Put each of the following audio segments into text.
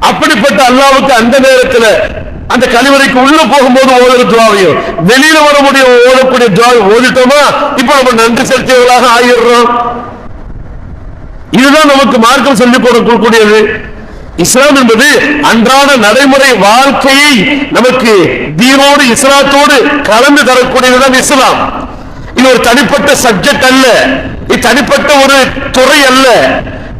அப்படிப்பட்ட அல்லாவுக்கு அந்த நேரத்துல அந்த கழிவறைக்கு உள்ள போகும்போது ஓதுற துவாவையும் வெளியில வர முடிய ஓடக்கூடிய துவாவை ஓதிட்டோமா இப்ப நம்ம நன்றி செலுத்தியவர்களாக ஆகிடுறோம் இதுதான் நமக்கு மார்க்கம் சொல்லிக் கொடுக்கக்கூடியது. இஸ்லாம் என்பது அன்றாட நடைமுறை வாழ்க்கையை நமக்கு தீனோடு இஸ்லாத்தோடு கலந்து தரக்கூடியதுதான் இஸ்லாம். இது ஒரு தனிப்பட்ட சப்ஜெக்ட் அல்ல. இது தனிப்பட்ட ஒரு துறை அல்ல.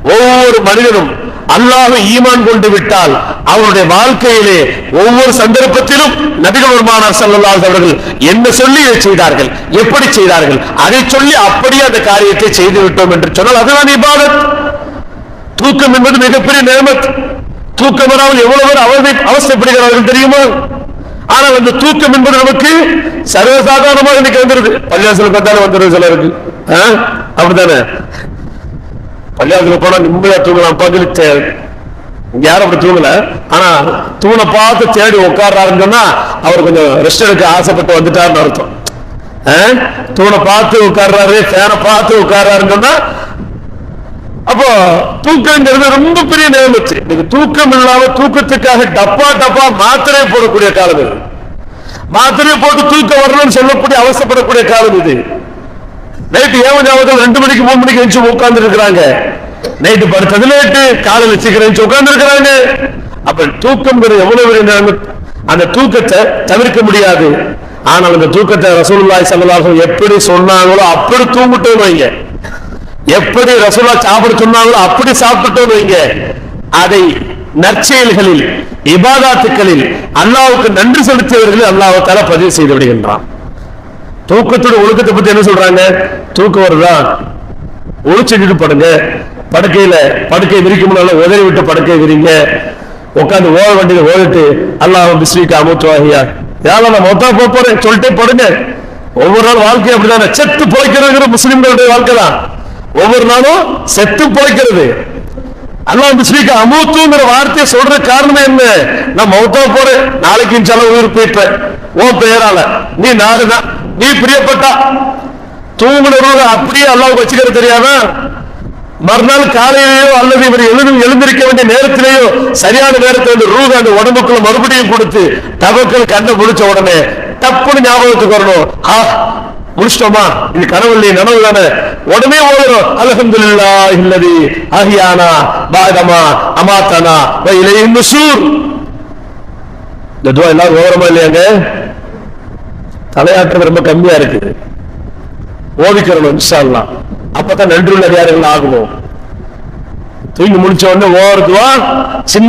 ஒவ்வொரு மனிதனும் அல்லாஹ் ஈமான் கொண்டு விட்டால் அவருடைய வாழ்க்கையிலே ஒவ்வொரு சந்தர்ப்பத்திலும் நபிகள் பெருமானார் அவர்கள் என்ன சொல்லி இதை செய்தார்கள் எப்படி செய்தார்கள் அதை சொல்லி அப்படியே அந்த காரியத்தை செய்து விட்டோம் என்று சொன்னால் அதுதான் இபாதத். தூக்கம் என்பது மிகப்பெரிய நேமத் தூக்கம் வராமல் எவ்வளவு பேர் அவதை அவஸ்தைப்படுகிறார்கள் தெரியுமா? ஆனால் அந்த தூக்கம் என்பது நமக்கு சர்வசாதாரணமாக இன்னைக்கு வந்துருது. பள்ளியாசலுக்கு வந்தாலும் வந்துருது சிலருக்கு. அப்படித்தானே? பள்ளியாத்துல போனா நிம்மதியா தூங்கலாம் பகல் இங்க யாரும் அப்படி தூங்கல. ஆனா தூணை பார்த்து தேடி உட்கார்றாருன்னு சொன்னா அவர் கொஞ்சம் ரெஸ்ட் எடுக்க ஆசைப்பட்டு வந்துட்டாருன்னு அர்த்தம். ஆ? தூணை பார்த்து உட்கார்றாரு ஃபேனை பார்த்து உட்கார்றாருன்னு சொன்னா அப்போ தூக்கங்கிறது ரொம்ப பெரிய நியமத்து இன்னைக்கு தூக்கம் இல்லாம தூக்கத்துக்காக டப்பா டப்பா மாத்திரை போடக்கூடிய காலம் இது. மாத்திரை போட்டு தூக்கம் வரணும்னு சொல்லக்கூடிய அவசரப்படக்கூடிய காலம் இது. நைட்டு ஏவஞ்சாவத்தில் ரெண்டு மணிக்கு மூணு மணிக்கு எழுந்து உட்கார்ந்து இருக்கிறாங்க. நைட்டு படுத்தது லேட்டு காலையில் சீக்கிரம் எழுந்து உட்கார்ந்து இருக்கிறாங்க அப்ப தூக்கம் எவ்வளவு பெரிய அந்த தூக்கத்தை தவிர்க்க முடியாது. ஆனால் அந்த தூக்கத்தை ரசூலுல்லாய் ஸல்லல்லாஹு எப்படி சொன்னாங்களோ அப்படி தூங்கிட்டோம் வைங்க. எப்படி ரசூலா சாப்பிட சொன்னாங்களோ அப்படி சாப்பிட்டோம் வைங்க. அதை நற்செயல்களில் இபாதாத்துக்களில் அல்லாவுக்கு நன்றி செலுத்தியவர்கள் அல்லாவுக்கால பதிவு செய்து விடுகின்றான். தூக்கத்தோட ஒழுக்கத்தை பத்தி என்ன சொல்றாங்க? தூக்கம் வருதா? ஒளிச்சுட்டு படுங்க. படுக்கையில படுக்கை விரிக்கும் முன்னால உதறி விட்டு படுக்கை விரிங்க. உட்காந்து ஓட வேண்டியது ஓடிட்டு அல்லாஹ் பிஸ்மிக்கு அமுத்துவாகியா. யாரும் நான் மொத்தம் போக போறேன். சொல்லிட்டே படுங்க. ஒவ்வொரு நாள் வாழ்க்கை அப்படிதானே? செத்து பிழைக்கிறது முஸ்லிம்களுடைய வாழ்க்கை தான். ஒவ்வொரு நாளும் செத்து பிழைக்கிறது. அல்லாஹ் பிஸ்மிக்கு அமுத்துங்கிற வார்த்தையை சொல்ற காரணம் என்ன? நான் மௌத்தா போறேன். நாளைக்கு இன்ஷால்லா உயிர் போயிட்டேன் உன் பெயரால. நீ நாடுதான் நீ பிரியப்பட்டா. தூங்குனவங்க அப்படியே அல்லாவுக்கு வச்சுக்கிறது தெரியாம மறுநாள் காலையிலேயோ அல்லது இவர் எழுந்து எழுந்திருக்க வேண்டிய நேரத்திலேயோ சரியான நேரத்தில் அந்த ரூக அந்த உடம்புக்குள்ள மறுபடியும் கொடுத்து தவக்கள் கண்ணை முடிச்ச உடனே தப்புன்னு ஞாபகத்துக்கு வரணும். ஆ முடிச்சிட்டோமா இது கனவு இல்லையே நனவு தானே? உடனே ஓடுறோம் அல்ஹம்துலில்லாஹ் இல்லதி அஹியானா பாதமா அமாத்தானா வ இலையின் நுசூர். இந்த துவா எல்லாரும் ஓரமா இல்லையாங்க? தலையாட்டுறது ரொம்ப கம்மியா இருக்குது. ஓதிக்கிறணும் இன்ஷா அப்பதான் நன்றி உள்ள அதிகாரிகள் ஆகணும் தூங்கி முடிச்ச உடனே ஓரத்துவா சின்ன